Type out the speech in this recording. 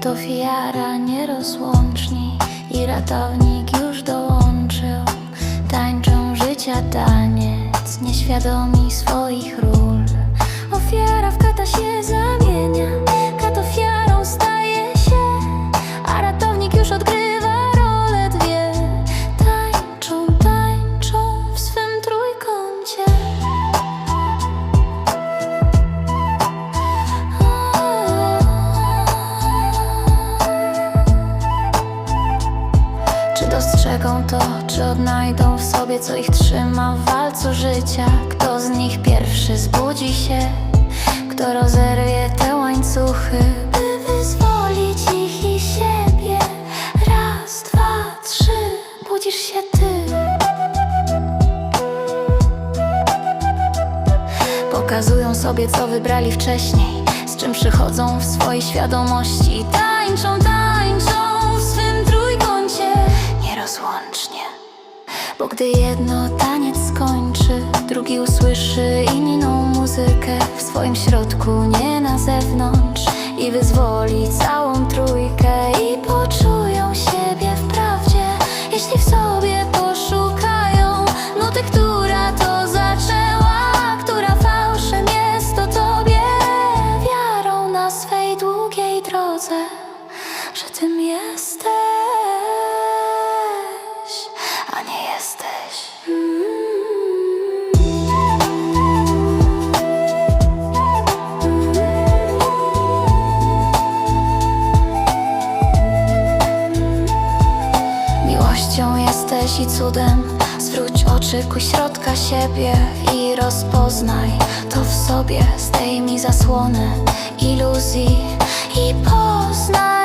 to fiara nierozłączni i ratownik już dołączył. Tańczą życia taniec, nieświadomi swoich ról. Czy dostrzegą to, czy odnajdą w sobie, co ich trzyma w walcu życia? Kto z nich pierwszy zbudzi się? Kto rozerwie te łańcuchy, by wyzwolić ich i siebie? Raz, dwa, trzy, budzisz się ty. Pokazują sobie, co wybrali wcześniej, z czym przychodzą w swojej świadomości. Tańczą, tańczą Bo gdy jedno taniec skończy, drugi usłyszy inną muzykę w swoim środku, nie na zewnątrz, i wyzwoli całą trójkę i poczują siebie w prawdzie, jeśli w sobie poszukają nuty, która to zaczęła, która fałszem jest o tobie, wiarą na swej długiej drodze, że tym jesteś, nie jesteś. Miłością jesteś i cudem Zwróć oczy ku środka siebie I rozpoznaj to w sobie Zdejmij zasłonę iluzji I poznaj